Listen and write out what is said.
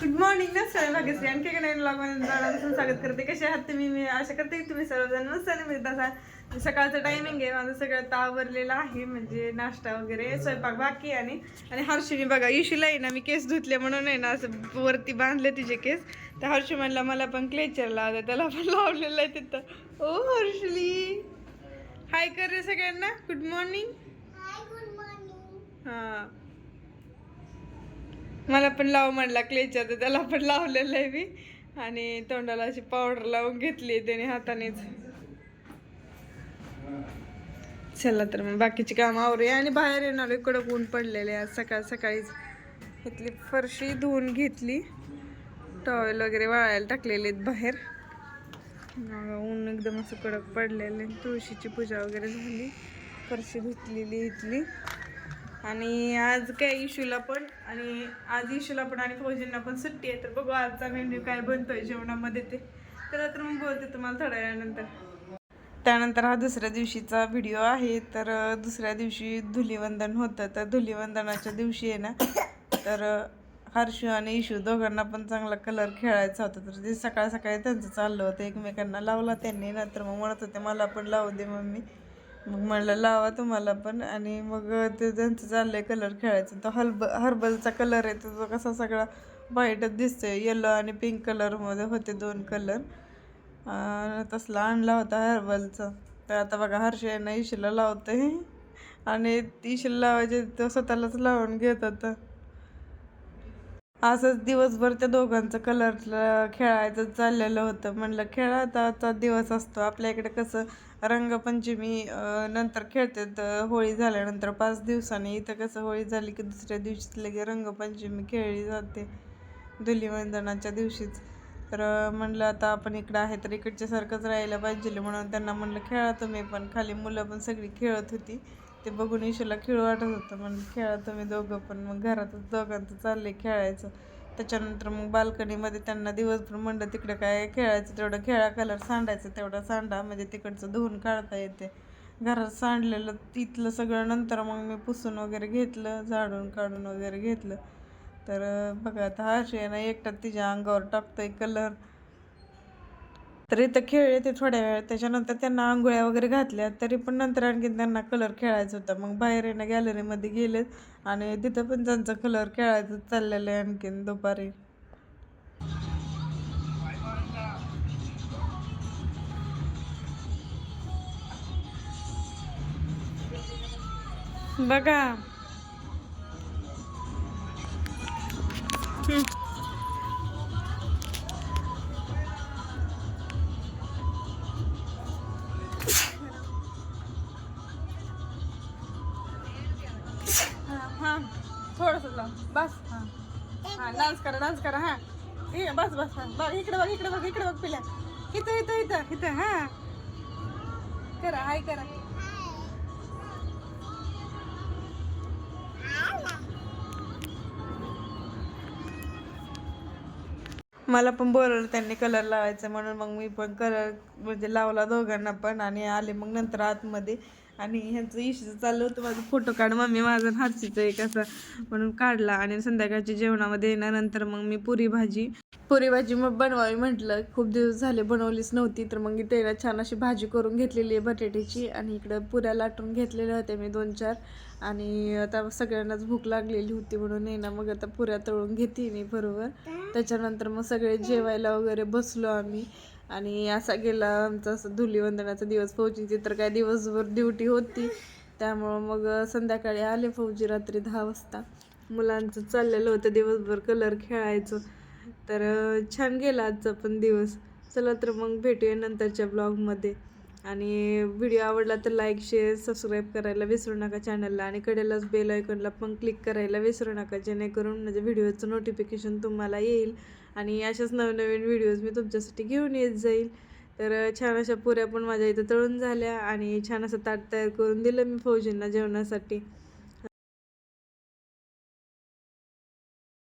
Good morning ना sir Bhagyashree आणखी एका नवीन ब्लॉगमध्ये मनापासून स्वागत करते. कसे आहात तुम्ही? मी आशा करते की तुम्ही सर्वजण मस्त मिळत असाल सकाळचं टायमिंग आहे माझं सगळं तावरलेलं आहे म्हणजे नाश्ता वगैरे स्वयंपाक बाकी आणि आणि हर्षीने बघा इशूला आहे ना मी केस धुतले म्हणून आहे ना असं वरती बांधले तिचे केस. तर हर्षी म्हणला मला पण क्लेचर लावलं त्याला पण लावलेलं आहे तिथं. ओ हर्षली हाय कर रे सगळ्यांना. गुड मॉर्निंग हां. मला पण लाव म्हणला क्लेच्या तर त्याला पण लावलेलं आहे मी. आणि तोंडाला अशी पावडर लावून घेतली त्याने हातानेच. चला तर मग बाकीची कामं आवरूया. आणि बाहेर येणार आहे कडक ऊन पडलेले आहे आज सकाळ सकाळीच. इथली फरशी धुवून घेतली. टॉवेल वगैरे वाळायला टाकलेले आहेत बाहेर. मग ऊन एकदम असं कडक पडलेलं आहे. तुळशीची पूजा वगैरे झाली. फरशी धुतलेली इथली. आणि आज काय इशूला पण आणि आज इशूला पण आणि फौजींना पण सुट्टी आहे. तर बघू आजचा मेन्यू काय बनतोय जेवणामध्ये ते. तर तर मग बोलते तुम्हाला थोड्या वेळानंतर. त्यानंतर हा दुसऱ्या दिवशीचा व्हिडिओ आहे. तर दुसऱ्या दिवशी धुलीवंदन होतं. तर धुलीवंदनाच्या दिवशी आहे ना तर हर्षू आणि इशू दोघांना पण चांगला कलर खेळायचा होता. तर ते सकाळ सकाळी त्यांचं चाललं होतं. एकमेकांना लावला त्यांनी. नंतर मग म्हणत होते मला पण लावू दे मम्मी. मग म्हणलं लावा तुम्हाला पण. आणि मग ते त्यांचं चाललंय कलर खेळायचं तो हर्ब हर्बलचा कलर आहे तो कसा सगळा व्हाईटच दिसतोय. येलो आणि पिंक कलरमध्ये होते दोन कलर तसला आणला होता हर्बलचा. तर आता बघा हर्ष यांना इशीला लावतोय. आणि इशीला लावायचे तो स्वतःलाच लावून घेत होता. असंच दिवसभर त्या दोघांचं कलर खेळायचं चाललेलं होतं. म्हणलं खेळाचा दिवस असतो. आपल्या इकडे कसं रंगपंचमी नंतर खेळतात होळी झाल्यानंतर पाच दिवसांनी इथं कसं होळी झाली की दुसऱ्या दिवशीच लगे रंगपंचमी खेळली जाते. धुलीवंदनाच्या दिवशीच. तर म्हणलं आता आपण इकडं आहे तर इकडच्यासारखंच राहायला पाहिजे. म्हणून त्यांना म्हणलं खेळा तुम्ही पण. खाली मुलं पण सगळी खेळत होती. ते बघून इशूला खेळ वाटत होतं. म्हणलं खेळा तुम्ही दोघं पण. मग घरातच दोघांचं चालले खेळायचं. त्याच्यानंतर मग बाल्कनीमध्ये त्यांना दिवसभर म्हणलं तिकडं काय खेळायचं? तेवढं खेळा कलर सांडायचं तेवढा सांडा म्हणजे तिकडचं धुवून काढता येते. घरात सांडलेलं तिथलं सगळं नंतर मग मी पुसून वगैरे घेतलं झाडून काढून वगैरे घेतलं. तर बघा आता हा ना एकटा तिच्या अंगावर टाकतोय कलर. तर इथं खेळले ते थोड्या वेळ त्याच्यानंतर त्यांना आंघोळ्या वगैरे घातल्या तरी पण नंतर आणखीन त्यांना कलर खेळायचा होता. मग बाहेर येणं गॅलरीमध्ये गेलेत आणि तिथं पण त्यांचा कलर खेळायचं चाललेलं आहे आणखीन दुपारी. बघा. डान्स करा डान्स करा हां. हे बस बस बघ इकडे बघ इकडे बघ इकडे बघ पिल्या. इथं इथं इथं इथं हां. करा हाय करा. मला पण बोलवलं त्यांनी कलर लावायचं म्हणून मग मी पण कलर म्हणजे लावला दोघांना पण आणि आले मग नंतर आतमध्ये. आणि ह्यांचं इशूचं चाललं होतं माझं फोटो काढ मम्मी माझं हातचीचं एक असं म्हणून काढला. आणि संध्याकाळच्या जेवणामध्ये येण्यानंतर मग मी पुरी भाजी पुरी भाजी मग बनवावी म्हटलं. खूप दिवस झाले बनवलीच नव्हती तर मग इथे छान अशी भाजी करून घेतलेली आहे बटाट्याची. आणि इकडं पुऱ्या लाटून घेतलेल्या होत्या मी दोन चार. आणि आता सगळ्यांनाच भूक लागलेली होती म्हणून येणं मग आता पुऱ्या तळून घेते मी बरोबर. त्याच्यानंतर मग सगळे जेवायला वगैरे बसलो आम्ही. आणि असा गेला आमचा असं धुलीवंदनाचा दिवस फौजींची तर काय दिवसभर ड्युटी होती. त्यामुळं मग संध्याकाळी आले फौजी रात्री दहा वाजता. मुलांचं चाललेलं होतं दिवसभर कलर खेळायचं. तर छान गेला आजचा पण दिवस. चला तर मग भेटूया नंतरच्या ब्लॉगमध्ये आणि व्हिडिओ आवडला तर लाईक शेअर सबस्क्राईब करायला विसरू नका चॅनलला आणि कडेलाच बेल आयकॉनला पण क्लिक करायला विसरू नका जेणेकरून म्हणजे व्हिडिओचं नोटिफिकेशन तुम्हाला येईल. आणि अशाच नवनवीन व्हिडिओज मी तुमच्यासाठी घेऊन येत जाईल. तर छान अशा पुऱ्या पण माझ्या इथं तळून झाल्या आणि छान असं ताट तयार करून दिलं मी फौजींना जेवणासाठी.